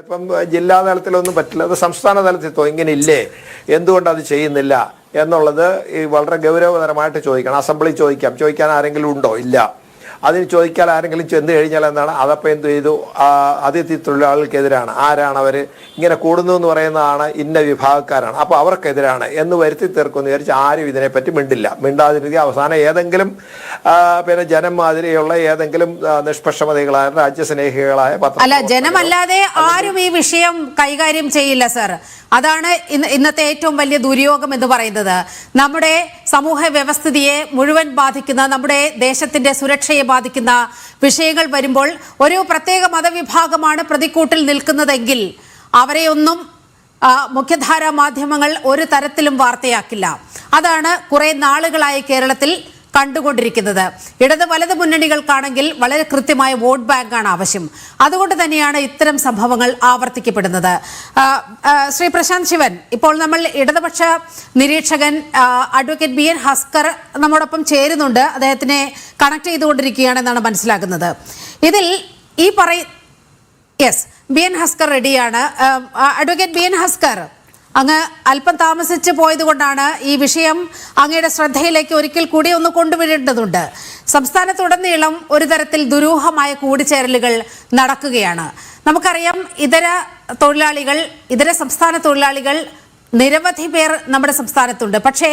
ഇപ്പം ജില്ലാ തലത്തിലൊന്നും പറ്റില്ല. അത് സംസ്ഥാന തലത്തിൽ ഇങ്ങനെ ഇല്ലേ എന്തുകൊണ്ട് അത് ചെയ്യുന്നില്ല? എന്നുള്ളത് ഈ വളരെ ഗൗരവതരമായിട്ട് ചോദിക്കണം. അസംബ്ലി ചോദിക്കാം. ചോദിക്കാൻ ആരെങ്കിലും ഉണ്ടോ? ഇല്ല. അതിന് ചോദിക്കാൻ ആരെങ്കിലും ചെന്ന് കഴിഞ്ഞാൽ എന്താണ്? അതപ്പം എന്ത് ചെയ്തു? അതിഥി തൊഴിലാളികൾക്കെതിരാണ്. ആരാണ് അവർ ഇങ്ങനെ കൂടുന്നു എന്ന് പറയുന്നതാണ് ഇന്ന വിഭാഗക്കാരാണ്. അപ്പോൾ അവർക്കെതിരാണ് എന്ന് വരുത്തി തീർക്കുമെന്ന് വിചാരിച്ച് ആരും ഇതിനെപ്പറ്റി മിണ്ടില്ല. മിണ്ടാതിരിക്കുക. അവസാനം ഏതെങ്കിലും പിന്നെ ജനം മാതിരിയുള്ള ഏതെങ്കിലും നിഷ്പക്ഷമതകളായ രാജ്യസ്നേഹികളായ പത്ര അല്ല ജനമല്ലാതെ ആരും ഈ വിഷയം കൈകാര്യം ചെയ്യില്ല സർ. അതാണ് ഇന്ന് ഇന്നത്തെ ഏറ്റവും വലിയ ദുര്യോഗം എന്ന് പറയുന്നത്. നമ്മുടെ സമൂഹ വ്യവസ്ഥിതിയെ മുഴുവൻ ബാധിക്കുന്ന നമ്മുടെ ദേശത്തിന്റെ സുരക്ഷയെ ബാധിക്കുന്ന വിഷയങ്ങൾ വരുമ്പോൾ ഒരു പ്രത്യേക മതവിഭാഗമാണ് പ്രതിക്കൂട്ടിൽ നിൽക്കുന്നതെങ്കിൽ അവരെയൊന്നും മുഖ്യധാരാ മാധ്യമങ്ങൾ ഒരു തരത്തിലും വാർത്തയാക്കില്ല. അതാണ് കുറെ നാളുകളായി കേരളത്തിൽ കണ്ടുകൊണ്ടിരിക്കുന്നത്. ഇടത് വലത് മുന്നണികൾക്കാണെങ്കിൽ വളരെ കൃത്യമായ വോട്ട് ബാങ്കാണ് ആവശ്യം. അതുകൊണ്ട് തന്നെയാണ് ഇത്തരം സംഭവങ്ങൾ ആവർത്തിക്കപ്പെടുന്നത്. ശ്രീ പ്രശാന്ത് ശിവൻ ഇപ്പോൾ നമ്മൾ ഇടതുപക്ഷ നിരീക്ഷകൻ അഡ്വക്കേറ്റ് ബി എൻ ഹസ്കർ നമ്മോടൊപ്പം ചേരുന്നുണ്ട്. അദ്ദേഹത്തിനെ കണക്ട് ചെയ്തുകൊണ്ടിരിക്കുകയാണെന്നാണ് മനസ്സിലാക്കുന്നത് ഇതിൽ ഈ പറയ യെസ് ബി എൻ ഹസ്കർ റെഡിയാണ്. അഡ്വക്കേറ്റ് ബി എൻ ഹസ്കർ അങ്ങ് അല്പം താമസിച്ച് പോയതുകൊണ്ടാണ് ഈ വിഷയം അങ്ങയുടെ ശ്രദ്ധയിലേക്ക് ഒരിക്കൽ കൂടി ഒന്ന് കൊണ്ടുവരേണ്ടതുണ്ട്. സംസ്ഥാനത്തുടനീളം ഒരു തരത്തിൽ ദുരൂഹമായ കൂടിച്ചേരലുകൾ നടക്കുകയാണ്. നമുക്കറിയാം ഇതര തൊഴിലാളികൾ ഇതര സംസ്ഥാന തൊഴിലാളികൾ നിരവധി പേർ നമ്മുടെ സംസ്ഥാനത്തുണ്ട്. പക്ഷേ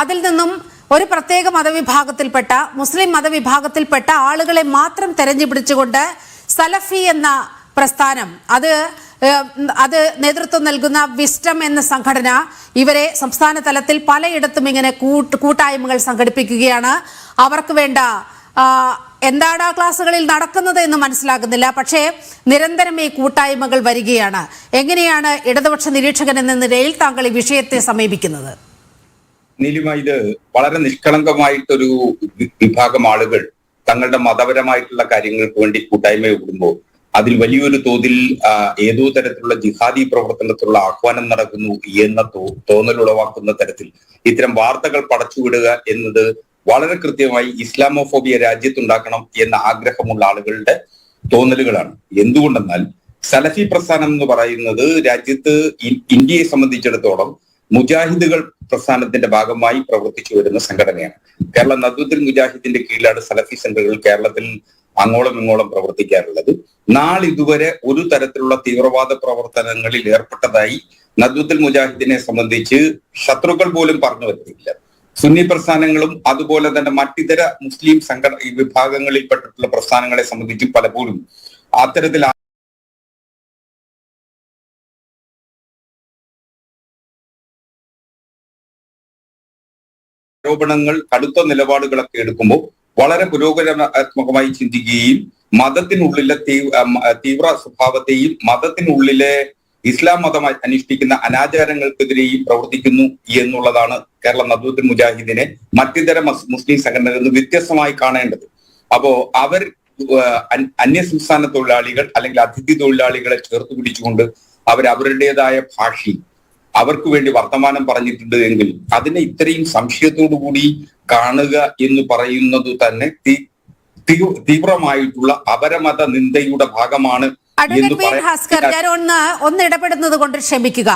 അതിൽ നിന്നും ഒരു പ്രത്യേക മതവിഭാഗത്തിൽപ്പെട്ട മുസ്ലിം മതവിഭാഗത്തിൽപ്പെട്ട ആളുകളെ മാത്രം തെരഞ്ഞു പിടിച്ചുകൊണ്ട് സലഫി എന്ന പ്രസ്ഥാനം അത് അത് നേതൃത്വം നൽകുന്ന വിസ്റ്റം എന്ന സംഘടന ഇവരെ സംസ്ഥാന തലത്തിൽ പലയിടത്തും ഇങ്ങനെ കൂട്ട് കൂട്ടായ്മകൾ സംഘടിപ്പിക്കുകയാണ്. അവർക്ക് വേണ്ട എന്താണ് ആ ക്ലാസ്സുകളിൽ നടക്കുന്നത് എന്ന് മനസ്സിലാകുന്നില്ല. പക്ഷേ നിരന്തരം ഈ കൂട്ടായ്മകൾ വരികയാണ്. എങ്ങനെയാണ് ഇടതുപക്ഷ നിരീക്ഷകൻ എന്ന നിലയിൽ താങ്കൾ ഈ വിഷയത്തെ സമീപിക്കുന്നത്? നീലിമ ഇത് വളരെ നിഷ്കളങ്കമായിട്ടൊരു വിഭാഗം ആളുകൾ തങ്ങളുടെ മതപരമായിട്ടുള്ള കാര്യങ്ങൾക്ക് വേണ്ടി കൂട്ടായ്മ കൂടുമ്പോൾ അതിൽ വലിയൊരു തോതിൽ ഏതോ തരത്തിലുള്ള ജിഹാദി പ്രവർത്തനത്തിലുള്ള ആഹ്വാനം നടക്കുന്നു എന്ന തോന്നൽ ഉളവാക്കുന്ന തരത്തിൽ ഇത്തരം വാർത്തകൾ പടച്ചുവിടുക എന്നത് വളരെ കൃത്യമായി ഇസ്ലാമോഫോബിയ രാജ്യത്തുണ്ടാക്കണം എന്ന ആഗ്രഹമുള്ള ആളുകളുടെ തോന്നലുകളാണ്. എന്തുകൊണ്ടെന്നാൽ സലഫി പ്രസ്ഥാനം എന്ന് പറയുന്നത് രാജ്യത്ത് ഇന്ത്യയെ സംബന്ധിച്ചിടത്തോളം മുജാഹിദുകൾ പ്രസ്ഥാനത്തിന്റെ ഭാഗമായി പ്രവർത്തിച്ചു വരുന്ന സംഘടനയാണ്. കേരള നദ്വത്തിൽ മുജാഹിദിന്റെ കീഴിലാണ് സലഫി സെന്ററുകൾ കേരളത്തിൽ അങ്ങോളം ഇങ്ങോളം പ്രവർത്തിക്കാറുള്ളത്. നാളിതുവരെ ഒരു തരത്തിലുള്ള തീവ്രവാദ പ്രവർത്തനങ്ങളിൽ ഏർപ്പെട്ടതായി നദ്വത്തുൽ മുജാഹിദിനെ സംബന്ധിച്ച് ശത്രുക്കൾ പോലും പറഞ്ഞു വരുന്നില്ല. സുന്നി പ്രസ്ഥാനങ്ങളും അതുപോലെ തന്നെ മറ്റിതര മുസ്ലിം സംഘട വിഭാഗങ്ങളിൽപ്പെട്ടിട്ടുള്ള പ്രസ്ഥാനങ്ങളെ സംബന്ധിച്ച് പലപ്പോഴും അത്തരത്തിൽ ആരോപണങ്ങൾ കടുത്ത നിലപാടുകളൊക്കെ എടുക്കുമ്പോൾ വളരെ പുരോഗമനാത്മകമായി ചിന്തിക്കുകയും മതത്തിനുള്ളിലെ തീവ്ര സ്വഭാവത്തെയും മതത്തിനുള്ളിലെ ഇസ്ലാം മതം അനുഷ്ഠിക്കുന്ന അനാചാരങ്ങൾക്കെതിരെയും പ്രവർത്തിക്കുന്നു എന്നുള്ളതാണ് കേരള നദ്വത്തുൽ മുജാഹിദിനെ മറ്റിതര മുസ്ലിം സംഘടനകളിൽ നിന്ന് വ്യത്യസ്തമായി കാണേണ്ടത്. അപ്പോ അവർ അന്യ സംസ്ഥാന തൊഴിലാളികൾ അല്ലെങ്കിൽ അതിഥി തൊഴിലാളികളെ ചേർത്ത് പിടിച്ചുകൊണ്ട് അവർ അവരുടേതായ ഭാഷയിൽ അവർക്ക് വേണ്ടി വർത്തമാനം പറഞ്ഞിട്ടുണ്ട് എങ്കിൽ അതിനെ ഇത്രയും സംശയത്തോടു കൂടി കാണുക എന്ന് പറയുന്നത് തന്നെ തീവ്രമായിട്ടുള്ള അപരമത നിന്ദയുടെ ഭാഗമാണ് അഡ്വക്കേറ്റ് ഹസ്കർ ഞാൻ ഒന്ന് ഒന്ന് ഇടപെടുന്നത് കൊണ്ട് ക്ഷമിക്കുക.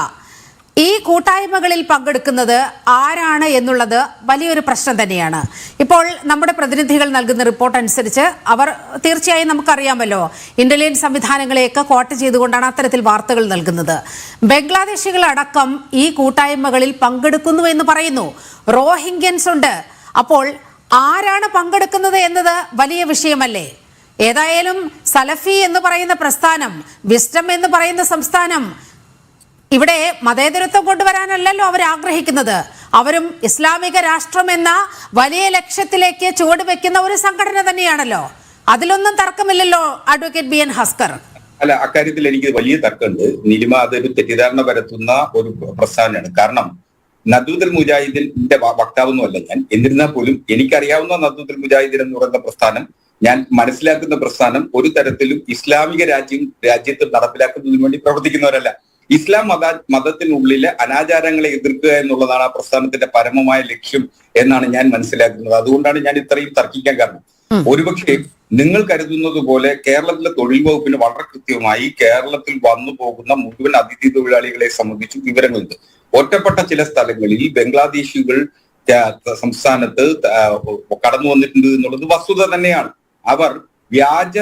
ഈ കൂട്ടായ്മകളിൽ പങ്കെടുക്കുന്നത് ആരാണ് എന്നുള്ളത് വലിയൊരു പ്രശ്നം തന്നെയാണ്. ഇപ്പോൾ നമ്മുടെ പ്രതിനിധികൾ നൽകുന്ന റിപ്പോർട്ട് അനുസരിച്ച് അവർ തീർച്ചയായും നമുക്കറിയാമല്ലോ ഇന്റലിജൻസ് സംവിധാനങ്ങളെയൊക്കെ കോട്ട് ചെയ്തുകൊണ്ടാണ് അത്തരത്തിൽ വാർത്തകൾ നൽകുന്നത്. ബംഗ്ലാദേശികളടക്കം ഈ കൂട്ടായ്മകളിൽ പങ്കെടുക്കുന്നു എന്ന് പറയുന്നു. റോഹിംഗ്യൻസ് ഉണ്ട്. അപ്പോൾ ആരാണ് പങ്കെടുക്കുന്നത് എന്നത് വലിയ വിഷയമല്ലേ? ഏതായാലും സലഫി എന്ന് പറയുന്ന പ്രസ്ഥാനം വിസ്റ്റം എന്ന് പറയുന്ന സംസ്ഥാനം ഇവിടെ മതേതരത്വം കൊണ്ടുവരാനല്ലല്ലോ അവർ ആഗ്രഹിക്കുന്നത്. അവരും ഇസ്ലാമിക രാഷ്ട്രം എന്ന വലിയ ലക്ഷ്യത്തിലേക്ക് ചുവട് വെക്കുന്ന ഒരു സംഘടന തന്നെയാണല്ലോ. അതിലൊന്നും തർക്കമില്ലല്ലോ അഡ്വക്കേറ്റ് ബി എൻ ഹസ്കർ അല്ല അക്കാര്യത്തിൽ എനിക്ക് വലിയ തർക്കമുണ്ട്. നിലിമ അതൊരു തെറ്റിദ്ധാരണ പരത്തുന്ന ഒരു പ്രസ്താവനയാണ് കാരണം നദൂദൽ മുജാഹിദിന്റെ വക്താവൊന്നും വക്താവൊന്നുമല്ല ഞാൻ. എന്നിരുന്നാൽ പോലും എനിക്കറിയാവുന്ന നദൂദൽ മുജാഹിദിൻ എന്ന് പറയുന്ന പ്രസ്ഥാനം ഞാൻ മനസ്സിലാക്കുന്ന പ്രസ്ഥാനം ഒരു തരത്തിലും ഇസ്ലാമിക രാജ്യം രാജ്യത്ത് നടപ്പിലാക്കുന്നതിന് വേണ്ടി പ്രവർത്തിക്കുന്നവരല്ല. ഇസ്ലാം മത മതത്തിനുള്ളിലെ അനാചാരങ്ങളെ എതിർക്കുക എന്നുള്ളതാണ് ആ പ്രസ്ഥാനത്തിന്റെ പരമമായ ലക്ഷ്യം എന്നാണ് ഞാൻ മനസ്സിലാക്കുന്നത്. അതുകൊണ്ടാണ് ഞാൻ ഇത്രയും തർക്കിക്കാൻ കാരണം. ഒരുപക്ഷെ നിങ്ങൾ കരുതുന്നത് പോലെ കേരളത്തിലെ തൊഴിൽ വകുപ്പിന് വളരെ കൃത്യമായി കേരളത്തിൽ വന്നു പോകുന്ന മുഴുവൻ അതിഥി തൊഴിലാളികളെ സംബന്ധിച്ച് വിവരങ്ങളുണ്ട്. ഒറ്റപ്പെട്ട ചില സ്ഥലങ്ങളിൽ ബംഗ്ലാദേശികൾ സംസ്ഥാനത്ത് കടന്നു വന്നിട്ടുണ്ട് എന്നുള്ളത് വസ്തുത തന്നെയാണ്. അവർ വ്യാജ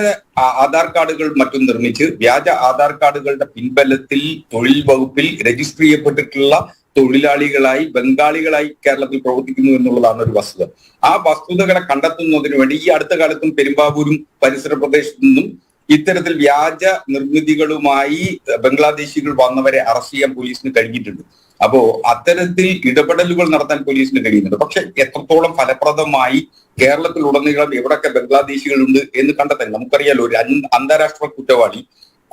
ആധാർ കാർഡുകൾ മറ്റും നിർമ്മിച്ച് വ്യാജ ആധാർ കാർഡുകളുടെ പിൻബലത്തിൽ തൊഴിൽ വകുപ്പിൽ രജിസ്റ്റർ ചെയ്യപ്പെട്ടിട്ടുള്ള തൊഴിലാളികളായി ബംഗാളികളായി കേരളത്തിൽ പ്രവർത്തിക്കുന്നു എന്നുള്ളതാണ് ഒരു വസ്തുത. ആ വസ്തുതകളെ കണ്ടെത്തുന്നതിന് വേണ്ടി ഈ അടുത്ത കാലത്തും പെരുമ്പാവൂരും പരിസര പ്രദേശത്തു നിന്നും ഇത്തരത്തിൽ വ്യാജ നിർമ്മിതികളുമായി ബംഗ്ലാദേശികൾ വന്നവരെ അറസ്റ്റ് ചെയ്യാൻ പോലീസിന് കഴിഞ്ഞിട്ടുണ്ട്. അപ്പോ അത്തരത്തിൽ ഇടപെടലുകൾ നടത്താൻ പോലീസിന് കഴിയുന്നുണ്ട്. പക്ഷെ എത്രത്തോളം ഫലപ്രദമായി കേരളത്തിൽ ഉടനീളം എവിടൊക്കെ ബംഗ്ലാദേശികളുണ്ട് എന്ന് കണ്ടെത്താൻ നമുക്കറിയാലോ ഒരു അന്താരാഷ്ട്ര കുറ്റവാളി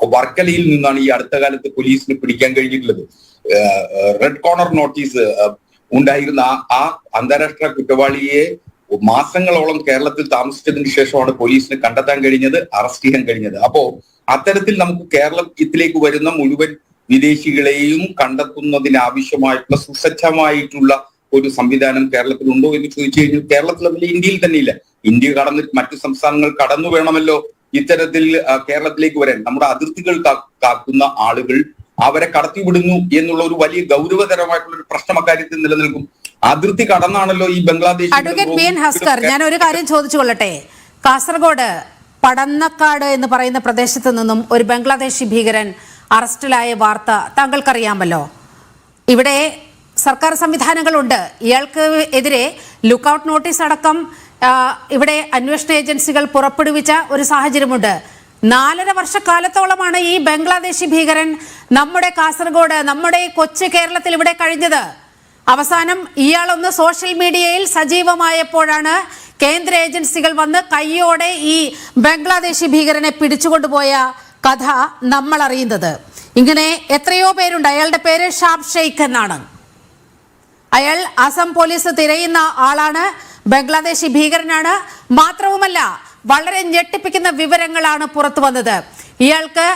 വർക്കലയിൽ നിന്നാണ് ഈ അടുത്ത കാലത്ത് പോലീസിന് പിടിക്കാൻ കഴിഞ്ഞിട്ടുള്ളത്. റെഡ് കോർണർ നോട്ടീസ് ഉണ്ടായിരുന്ന ആ- ആ അന്താരാഷ്ട്ര കുറ്റവാളിയെ മാസങ്ങളോളം കേരളത്തിൽ താമസിച്ചതിന് ശേഷമാണ് പോലീസിന് കണ്ടെത്താൻ കഴിഞ്ഞത് അറസ്റ്റ് ചെയ്യാൻ കഴിഞ്ഞത്. അപ്പോ അത്തരത്തിൽ നമുക്ക് കേരളത്തിലേക്ക് വരുന്ന മുഴുവൻ വിദേശികളെയും കണ്ടെത്തുന്നതിനാവശ്യമായിട്ടുള്ള സുസജ്ജമായിട്ടുള്ള ഒരു സംവിധാനം കേരളത്തിൽ ഉണ്ടോ എന്ന് ചോദിച്ചു കഴിഞ്ഞാൽ കേരളത്തിലല്ല ഇന്ത്യയിൽ തന്നെ ഇല്ല ഇന്ത്യ കടന്ന് മറ്റു സംസ്ഥാനങ്ങൾ കടന്നു വേണമല്ലോ ഇത്തരത്തിൽ കേരളത്തിലേക്ക് വരാൻ. നമ്മുടെ അതിർത്തികൾ കാക്കുന്ന ആളുകൾ അവരെ കടത്തിവിടുന്നു എന്നുള്ള ഒരു വലിയ ഗൗരവതരമായിട്ടുള്ള ഒരു പ്രശ്നം അക്കാര്യത്തിൽ നിലനിൽക്കും. അതിർത്തി കടന്നാണല്ലോ ഈ Bangladesh advocate B N Haskar ഞാൻ ഒരു കാര്യം ചോദിച്ചു കൊള്ളട്ടെ കാസർഗോഡ് പടന്നക്കാട് എന്ന് പറയുന്ന പ്രദേശത്ത് നിന്നും ഒരു ബംഗ്ലാദേശി ഭീകരൻ അറസ്റ്റിലായ വാർത്ത താങ്കൾക്കറിയാമല്ലോ. ഇവിടെ സർക്കാർ സംവിധാനങ്ങളുണ്ട്. ഇയാൾക്ക് എതിരെ ലുക്കൌട്ട് നോട്ടീസ് അടക്കം ഇവിടെ അന്വേഷണ ഏജൻസികൾ പുറപ്പെടുവിച്ച ഒരു സാഹചര്യമുണ്ട്. നാലര വർഷക്കാലത്തോളമാണ് ഈ ബംഗ്ലാദേശി ഭീകരൻ നമ്മുടെ കാസർഗോഡ് നമ്മുടെ കൊച്ചു കേരളത്തിൽ ഇവിടെ കഴിഞ്ഞത്. അവസാനം ഇയാളൊന്ന് സോഷ്യൽ മീഡിയയിൽ സജീവമായപ്പോഴാണ് കേന്ദ്ര ഏജൻസികൾ വന്ന് കയ്യോടെ ഈ ബംഗ്ലാദേശി ഭീകരനെ പിടിച്ചുകൊണ്ടുപോയ കഥ നമ്മൾ അറിയുന്നത്. ഇങ്ങനെ എത്രയോ പേരുണ്ട്. അയാളുടെ പേര് ഷാബ് ഷെയ്ഖ് എന്നാണ്. അയാൾ അസം പോലീസ് തിരയുന്ന ആളാണ്. ബംഗ്ലാദേശി ഭീകരനാണ്. മാത്രവുമല്ല വളരെ ഞെട്ടിപ്പിക്കുന്ന വിവരങ്ങളാണ് പുറത്തു വന്നത്. ഇയാൾക്ക്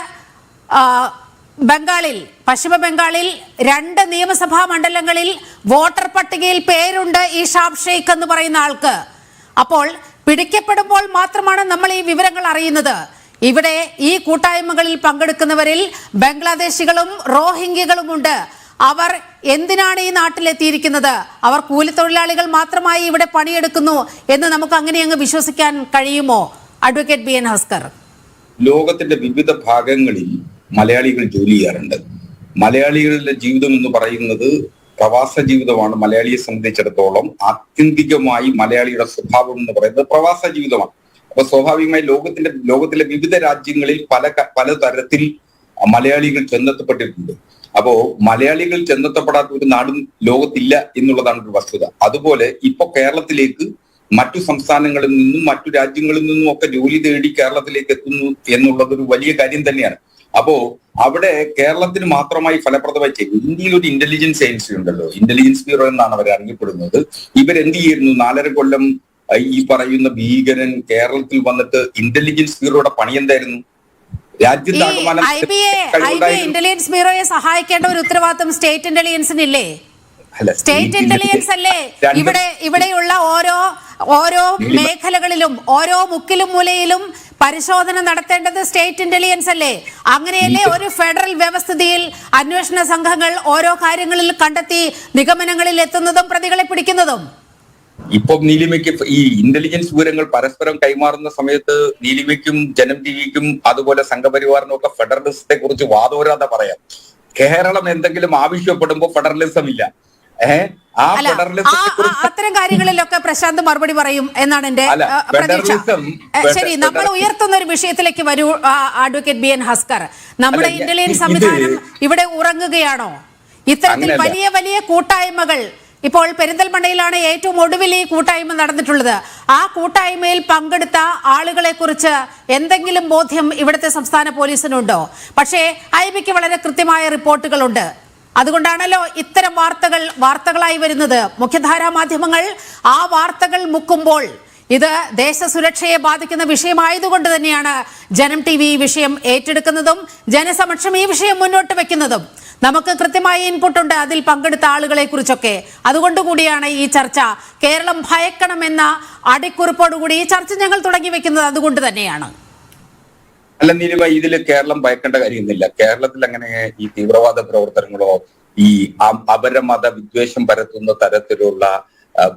ബംഗാളിൽ പശ്ചിമ ബംഗാളിൽ രണ്ട് നിയമസഭാ മണ്ഡലങ്ങളിൽ വോട്ടർ പട്ടികയിൽ പേരുണ്ട് ഈ ഷാബ് ഷെയ്ഖ് എന്ന് പറയുന്ന ആൾക്ക്. അപ്പോൾ പിടിക്കപ്പെടുമ്പോൾ മാത്രമാണ് നമ്മൾ ഈ വിവരങ്ങൾ അറിയുന്നത്. ഇവിടെ ഈ കൂട്ടായ്മകളിൽ പങ്കെടുക്കുന്നവരിൽ ബംഗ്ലാദേശികളും റോഹിംഗ്യകളുമുണ്ട്. അവർ എന്തിനാണ് ഈ നാട്ടിലെത്തിയിരിക്കുന്നത്? അവർ കൂലിത്തൊഴിലാളികൾ മാത്രമായി ഇവിടെ പണിയെടുക്കുന്നു എന്ന് നമുക്ക് അങ്ങനെ അങ്ങ് വിശ്വസിക്കാൻ കഴിയുമോ? അഡ്വക്കേറ്റ് ബി എൻ ഹസ്കർ ലോകത്തിന്റെ വിവിധ ഭാഗങ്ങളിൽ മലയാളികൾ ജോലി ചെയ്യാറുണ്ട്. മലയാളികളുടെ ജീവിതം എന്ന് പറയുന്നത് പ്രവാസ ജീവിതമാണ്. മലയാളിയെ സംബന്ധിച്ചിടത്തോളം ആത്യന്തികമായി മലയാളിയുടെ സ്വഭാവം എന്ന് പറയുന്നത് പ്രവാസ ജീവിതമാണ്. അപ്പൊ സ്വാഭാവികമായി ലോകത്തിന്റെ ലോകത്തിലെ വിവിധ രാജ്യങ്ങളിൽ പല പല തരത്തിൽ മലയാളികൾ ചെന്നെത്തപ്പെട്ടിട്ടുണ്ട്. അപ്പോ മലയാളികൾ ചെന്നെത്തപ്പെടാത്ത ഒരു നാടും ലോകത്തില്ല എന്നുള്ളതാണ് ഒരു വസ്തുത. അതുപോലെ ഇപ്പൊ കേരളത്തിലേക്ക് മറ്റു സംസ്ഥാനങ്ങളിൽ നിന്നും മറ്റു രാജ്യങ്ങളിൽ നിന്നും ഒക്കെ ജോലി തേടി കേരളത്തിലേക്ക് എത്തുന്നു എന്നുള്ളത് ഒരു വലിയ കാര്യം തന്നെയാണ്. അപ്പോ അവിടെ കേരളത്തിന് മാത്രമായി ഫലപ്രദമായി ചെയ്യും ഇന്ത്യയിൽ ഒരു ഇന്റലിജൻസ് ഏജൻസി ഉണ്ടല്ലോ. ഇന്റലിജൻസ് ബ്യൂറോ എന്നാണ് അവർ അറിയപ്പെടുന്നത്. ഇവരെന്ത് ചെയ്യുന്നു? നാലര കൊല്ലം ഈ പറയുന്ന ഭീകരൻ കേരളത്തിൽ വന്നിട്ട് ഇന്റലിജൻസ് ബ്യൂറോയുടെ പണി എന്തായിരുന്നു? രാജ്യത്താകമാനം. ഇന്റലിജൻസ് ബ്യൂറോയെ സഹായിക്കേണ്ട ഒരു ഉത്തരവാദിത്വം സ്റ്റേറ്റ് ഇന്റലിജൻസിനില്ലേ സ്റ്റേറ്റ് ഇന്റലിജൻസ് അല്ലേ? ഇവിടെ ഇവിടെയുള്ള ഓരോ ഓരോ മേഖലകളിലും ഓരോ മുക്കിലും മൂലയിലും പരിശോധന നടത്തേണ്ടത് സ്റ്റേറ്റ് ഇന്റലിജൻസ് അല്ലേ? അങ്ങനെയല്ലേ ഒരു ഫെഡറൽ വ്യവസ്ഥിതിയിൽ അന്വേഷണ സംഘങ്ങൾ ഓരോ കാര്യങ്ങളിൽ കണ്ടെത്തി നിഗമനങ്ങളിൽ എത്തുന്നതും പ്രതികളെ പിടിക്കുന്നതും? ഇപ്പൊ നീലിമയ്ക്ക് ഈ ഇന്റലിജൻസ് വിവരങ്ങൾ പരസ്പരം കൈമാറുന്ന സമയത്ത് നീലിമയ്ക്കും ജനം ടിവിക്കും അതുപോലെ സംഘപരിവാറിനും ഒക്കെ ഫെഡറലിസത്തെ കുറിച്ച് വാദോരാതെ പറയാം. കേരളം എന്തെങ്കിലും ആവശ്യപ്പെടുമ്പോ ഫെഡറലിസം ഇല്ല ഏഹ് അല്ല അത്തരം കാര്യങ്ങളിലൊക്കെ പ്രശാന്ത് മറുപടി പറയും എന്നാണ് എന്റെ പ്രതീക്ഷ. ശരി നമ്മൾ ഉയർത്തുന്ന ഒരു വിഷയത്തിലേക്ക് വരൂ അഡ്വക്കേറ്റ് ബി എൻ ഹസ്കർ. നമ്മുടെ ഇന്ത്യൻ ഇന്റലിജൻസ് സംവിധാനം ഇവിടെ ഉറങ്ങുകയാണോ? ഇത്തരത്തിൽ വലിയ വലിയ കൂട്ടായ്മകൾ ഇപ്പോൾ പെരിന്തൽമണ്ണയിലാണ് ഏറ്റവും ഒടുവിൽ ഈ കൂട്ടായ്മ നടന്നിട്ടുള്ളത്. ആ കൂട്ടായ്മയിൽ പങ്കെടുത്ത ആളുകളെ കുറിച്ച് എന്തെങ്കിലും ബോധ്യം ഇവിടുത്തെ സംസ്ഥാന പോലീസിനുണ്ടോ? പക്ഷേ ഐ ബിക്ക് വളരെ കൃത്യമായ റിപ്പോർട്ടുകളുണ്ട്. അതുകൊണ്ടാണല്ലോ ഇത്തരം വാർത്തകൾ വാർത്തകളായി വരുന്നത്. മുഖ്യധാരാ മാധ്യമങ്ങൾ ആ വാർത്തകൾ മുക്കുമ്പോൾ ഇത് ദേശസുരക്ഷയെ ബാധിക്കുന്ന വിഷയമായതുകൊണ്ട് തന്നെയാണ് ജനം ടി വി വിഷയം ഏറ്റെടുക്കുന്നതും ജനസമക്ഷം ഈ വിഷയം മുന്നോട്ട് വെക്കുന്നതും. നമുക്ക് കൃത്യമായ ഇൻപുട്ട് ഉണ്ട് അതിൽ പങ്കെടുത്ത ആളുകളെ കുറിച്ചൊക്കെ അതുകൊണ്ട് കൂടിയാണ് ഈ ചർച്ച. കേരളം ഭയക്കണമെന്ന അടിക്കുറിപ്പോടുകൂടി ഈ ചർച്ച ഞങ്ങൾ തുടങ്ങി വെക്കുന്നത് അതുകൊണ്ട് തന്നെയാണ്. അല്ല നീലിമ ഇതിൽ കേരളം ഭയക്കേണ്ട കാര്യമൊന്നുമില്ല. കേരളത്തിൽ അങ്ങനെ ഈ തീവ്രവാദ പ്രവർത്തനങ്ങളോ ഈ അപരമത വിദ്വേഷം പരത്തുന്ന തരത്തിലുള്ള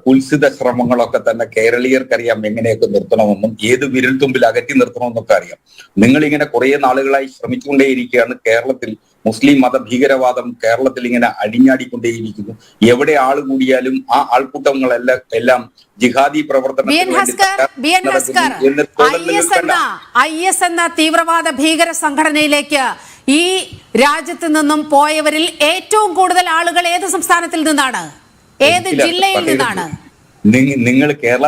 കുൽസിത ശ്രമങ്ങളൊക്കെ തന്നെ കേരളീയർക്കറിയാം എങ്ങനെയൊക്കെ നിർത്തണമെന്നും ഏത് വിരൽ തുമ്പിൽ അകറ്റി നിർത്തണമെന്നൊക്കെ അറിയാം. നിങ്ങൾ ഇങ്ങനെ കുറെ നാളുകളായി ശ്രമിച്ചുകൊണ്ടേയിരിക്കുകയാണ് കേരളത്തിൽ. മുസ്ലിം മത ഭീകരവാദം കേരളത്തിൽ ഇങ്ങനെ അടിഞ്ഞാടിക്കൊണ്ടേയിരിക്കുന്നു. എവിടെ ആൾ കൂടിയാലും ആ ആൾക്കൂട്ടങ്ങളെല്ലാം എല്ലാം ജിഹാദി പ്രവർത്തനം. ഐ എസ് എന്ന തീവ്രവാദ ഭീകര സംഘടനയിലേക്ക് ഈ രാജ്യത്ത് നിന്നും പോയവരിൽ ഏറ്റവും കൂടുതൽ ആളുകൾ ഏത് സംസ്ഥാനത്തിൽ നിന്നാണ്? ഏത്. ജില്ലയിൽ നിന്നാണ്? നിങ്ങൾ കേരള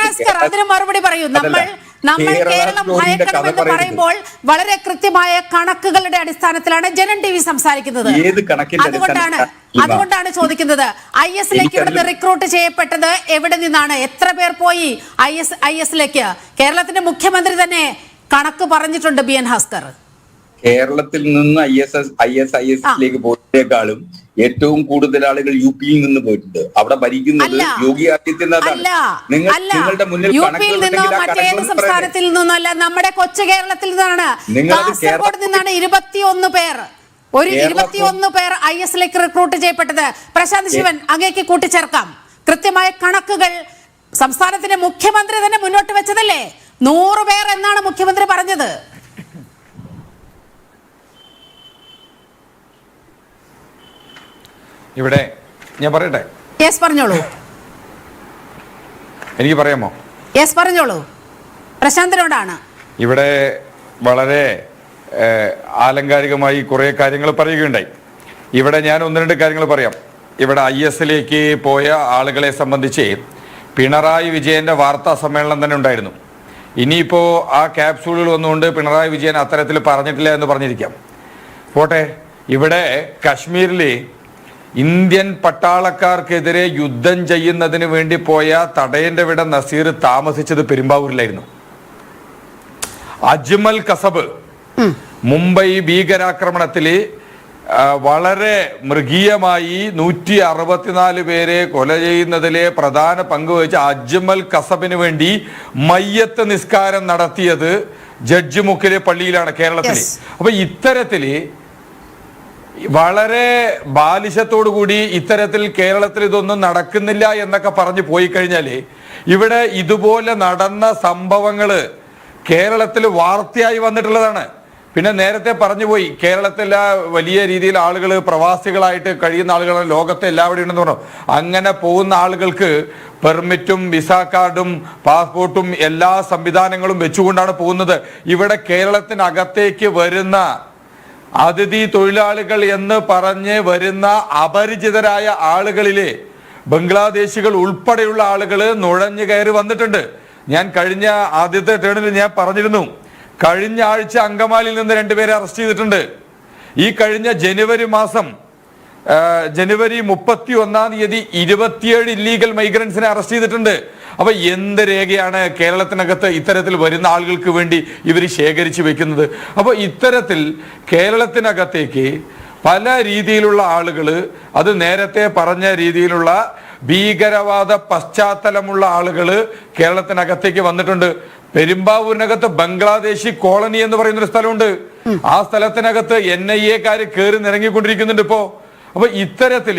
ഹസ്കർ അതിന് മറുപടി പറയൂ. നമ്മൾ നമ്മൾ കേരളം ഭയക്കണമെന്ന് പറയുമ്പോൾ വളരെ കൃത്യമായ കണക്കുകളുടെ അടിസ്ഥാനത്തിലാണ് ജനം ടി വി സംസാരിക്കുന്നത്. അതുകൊണ്ടാണ്? അതുകൊണ്ടാണ് ചോദിക്കുന്നത്. ഐ എസിലേക്ക് ഇവിടുന്ന് റിക്രൂട്ട് ചെയ്യപ്പെട്ടത് എവിടെ നിന്നാണ്? എത്ര പേർ പോയി ഐ എസ് ഐ എസിലേക്ക് കേരളത്തിന്റെ മുഖ്യമന്ത്രി തന്നെ കണക്ക് പറഞ്ഞിട്ടുണ്ട് ബി എൻ ഭാസ്കർ കേരളത്തിൽ നിന്ന് I S S I S I S ലേക്ക് പോയതിനേക്കാളും ഏറ്റവും കൂടുതൽ ആളുകൾ യു പിയിൽ നിന്ന് പോയിട്ടുണ്ട്. അവിടെ ഭരിക്കുന്നത് യോഗി ആദിത്യനാഥാണ്. നിങ്ങൾ നിങ്ങളുടെ മുന്നിൽ യു പിയിൽ കണക്കുകളുണ്ടെങ്കിൽ നിന്നോ മറ്റേത് സംസ്ഥാനത്തിൽ നിന്നല്ല നമ്മുടെ കൊച്ചു കേരളത്തിൽ നിന്നാണ്. നിങ്ങൾ കാസർഗോഡ് നിന്നാണ് ഇരുപത്തിയൊന്ന് പേർ. ഒരു ഇരുപത്തിയൊന്ന് പേർ ഐ എസിലേക്ക് റിക്രൂട്ട് ചെയ്യപ്പെട്ടത്. പ്രശാന്ത് ശിവൻ അങ്ങേക്ക് കൂട്ടിച്ചേർക്കാം. കൃത്യമായ കണക്കുകൾ സംസ്ഥാനത്തിന്റെ മുഖ്യമന്ത്രി തന്നെ മുന്നോട്ട് വെച്ചതല്ലേ? നൂറ് പേർ എന്നാണ് മുഖ്യമന്ത്രി പറഞ്ഞത്. ഇവിടെ ഞാൻ പറയട്ടെ? യെസ് പറഞ്ഞോളൂ. എനിക്ക് പറയാമോ? യെസ് പറഞ്ഞോളൂ. പ്രശാന്തനോടാണ്. ഇവിടെ വളരെ ആലങ്കാരികമായി കുറേ കാര്യങ്ങൾ പറയുകയുണ്ടായി. ഇവിടെ ഞാൻ ഒന്ന് രണ്ട് കാര്യങ്ങൾ പറയാം. ഇവിടെ ഐ എസിലേക്ക് പോയ ആളുകളെ സംബന്ധിച്ച് പിണറായി വിജയന്റെ വാർത്താ സമ്മേളനം തന്നെ ഉണ്ടായിരുന്നു. ഇനിയിപ്പോൾ ആ ക്യാപ്സൂളുകൾ വന്നുകൊണ്ട് പിണറായി വിജയൻ അത്തരത്തിൽ പറഞ്ഞിട്ടില്ല എന്ന് പറഞ്ഞിരിക്കാം. പോട്ടെ ഇവിടെ കാശ്മീരിൽ ഇന്ത്യൻ പട്ടാളക്കാർക്കെതിരെ യുദ്ധം ചെയ്യുന്നതിന് വേണ്ടി പോയ തടയന്റെ വിട നസീർ താമസിച്ചത് പെരുമ്പാവൂരിലായിരുന്നു. അജ്മൽ കസബ് മുംബൈ ഭീകരാക്രമണത്തിൽ വളരെ മൃഗീയമായി നൂറ്റി അറുപത്തിനാല് പേരെ കൊല ചെയ്യുന്നതിലെ പ്രധാന പങ്ക് വഹിച്ച അജ്മൽ കസബിന് വേണ്ടി മയ്യത്ത് നിസ്കാരം നടത്തിയത് ജഡ്ജി മുക്കിലെ പള്ളിയിലാണ് കേരളത്തിൽ. അപ്പൊ ഇത്തരത്തിൽ വളരെ ബാലിശത്തോടു കൂടി ഇത്തരത്തിൽ കേരളത്തിൽ ഇതൊന്നും നടക്കുന്നില്ല എന്നൊക്കെ പറഞ്ഞു പോയി കഴിഞ്ഞാൽ ഇവിടെ ഇതുപോലെ നടന്ന സംഭവങ്ങൾ കേരളത്തിൽ വാർത്തയായി വന്നിട്ടുള്ളതാണ്. പിന്നെ നേരത്തെ പറഞ്ഞു പോയി കേരളത്തിലെ വലിയ രീതിയിൽ ആളുകൾ പ്രവാസികളായിട്ട് കഴിയുന്ന ആളുകളാണ് ലോകത്തെ എല്ലാവരും ഉണ്ടെന്ന് പറഞ്ഞു. അങ്ങനെ പോകുന്ന ആളുകൾക്ക് പെർമിറ്റും വിസ കാർഡും പാസ്പോർട്ടും എല്ലാ സംവിധാനങ്ങളും വെച്ചുകൊണ്ടാണ് പോകുന്നത്. ഇവിടെ കേരളത്തിനകത്തേക്ക് വരുന്ന അതിഥി തൊഴിലാളികൾ എന്ന് പറഞ്ഞ് വരുന്ന അപരിചിതരായ ആളുകളിലെ ബംഗ്ലാദേശികൾ ഉൾപ്പെടെയുള്ള ആളുകൾ നുഴഞ്ഞു കയറി വന്നിട്ടുണ്ട്. ഞാൻ കഴിഞ്ഞ ആദ്യത്തെ ടേണിൽ ഞാൻ പറഞ്ഞിരുന്നു കഴിഞ്ഞ ആഴ്ച അങ്കമാലിയിൽ നിന്ന് രണ്ടുപേരെ അറസ്റ്റ് ചെയ്തിട്ടുണ്ട്. ഈ കഴിഞ്ഞ ജനുവരി മാസം ജനുവരി മുപ്പത്തി ഒന്നാം തീയതി ഇരുപത്തിയേഴ് ഇല്ലീഗൽ മൈഗ്രൻസിനെ അറസ്റ്റ് ചെയ്തിട്ടുണ്ട്. അപ്പൊ എന്ത് രേഖയാണ് കേരളത്തിനകത്ത് ഇത്തരത്തിൽ വരുന്ന ആളുകൾക്ക് വേണ്ടി ഇവർ ശേഖരിച്ചു വെക്കുന്നത്? അപ്പൊ ഇത്തരത്തിൽ കേരളത്തിനകത്തേക്ക് പല രീതിയിലുള്ള ആളുകൾ അത് നേരത്തെ പറഞ്ഞ രീതിയിലുള്ള ഭീകരവാദ പശ്ചാത്തലമുള്ള ആളുകൾ കേരളത്തിനകത്തേക്ക് വന്നിട്ടുണ്ട്. പെരുമ്പാവൂരിനകത്ത് ബംഗ്ലാദേശി കോളനി എന്ന് പറയുന്ന ഒരു സ്ഥലമുണ്ട്. ആ സ്ഥലത്തിനകത്ത് എൻ ഐ എക്കാർ കയറി നിറങ്ങിക്കൊണ്ടിരിക്കുന്നുണ്ട് ഇപ്പോ. അപ്പൊ ഇത്തരത്തിൽ